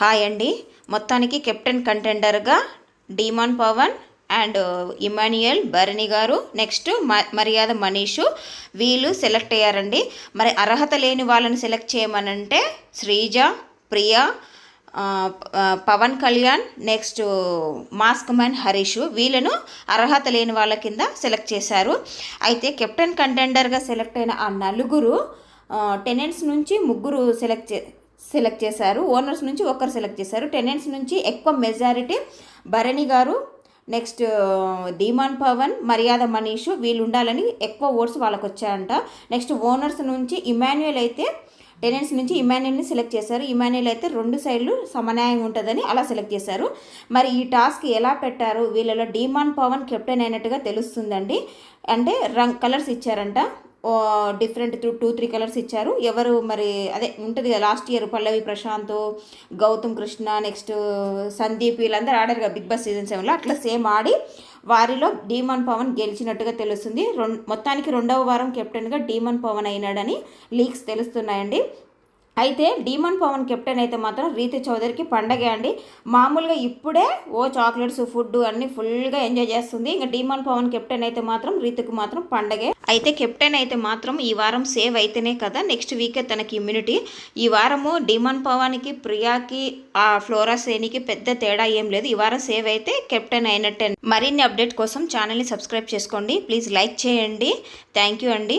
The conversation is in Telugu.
హాయ్ అండి. మొత్తానికి captain కంటెండర్గా demon Pavan and Emmanuel Bharani garu next మ మర్యాద మనీషు వీళ్ళు సెలెక్ట్ అయ్యారండి. మరి అర్హత లేని వాళ్ళని select చేయమనంటే Sreeja Priya Pavan Kalyan next mask man Harish వీళ్ళను అర్హత లేని వాళ్ళ కింద సెలెక్ట్ చేశారు. అయితే కెప్టెన్ కంటెండర్గా సెలెక్ట్ అయిన ఆ నలుగురు టెనెంట్స్ నుంచి ముగ్గురు సెలెక్ట్ చే సెలెక్ట్ చేశారు. ఓనర్స్ నుంచి ఒకరు సెలెక్ట్ చేశారు. టెనెంట్స్ నుంచి ఎక్కువ మెజారిటీ భరణి గారు నెక్స్ట్ ధీమాన్ పవన్ మర్యాద మనీష్ వీళ్ళు ఉండాలని ఎక్కువ ఓట్స్ వాళ్ళకి వచ్చాయంట నెక్స్ట్ ఓనర్స్ నుంచి ఇమాన్యుయల్ అయితే టెనెంట్స్ నుంచి ఇమాన్యుయల్ని సెలెక్ట్ చేశారు. ఇమాన్యుయల్ అయితే రెండు సైడ్లు సమన్యాయం ఉంటుందని అలా సెలెక్ట్ చేశారు. మరి ఈ టాస్క్ ఎలా పెట్టారు? వీళ్ళలో డీమాన్ పవన్ కెప్టెన్ అయినట్టుగా తెలుస్తుందండి. అంటే రంగ్ కలర్స్ ఇచ్చారంట. Different two two three colours ఇచ్చారు. ఎవరు మరి అదే ఉంటుంది కదా last year Pallavi Prashanth Gautham Krishna next Sandeep వీళ్ళందరూ ఆడారు కదా బిగ్ బాస్ సీజన్ సెవెన్లో అట్లా సేమ్ ఆడి వారిలో డీమన్ పవన్ గెలిచినట్టుగా తెలుస్తుంది. రొం మొత్తానికి రెండవ వారం కెప్టెన్గా డీమన్ పవన్ అయినాడని లీక్స్ తెలుస్తున్నాయండి. అయితే డీమన్ పవన్ కెప్టెన్ అయితే మాత్రం రీతి చౌదరికి పండగే అండి. మామూలుగా ఇప్పుడే ఓ చాక్లెట్స్ ఫుడ్ అన్ని ఫుల్గా ఎంజాయ్ చేస్తుంది. ఇంకా డీమన్ పవన్ కెప్టెన్ అయితే మాత్రం రీతికి మాత్రం పండగే. అయితే కెప్టెన్ అయితే మాత్రం ఈ వారం సేవ్ అయితేనే కదా నెక్స్ట్ వీకే తనకి ఇమ్యూనిటీ. ఈ వారము డీమన్ పవన్కి ప్రియాకి ఆ ఫ్లోరా సేనికి పెద్ద తేడా ఏం లేదు. ఈ వారం సేవ్ అయితే కెప్టెన్ అయినట్టే మరిన్ని అప్డేట్ కోసం ఛానల్ని సబ్స్క్రైబ్ చేసుకోండి. ప్లీజ్ లైక్ చేయండి. థ్యాంక్ యూ అండి.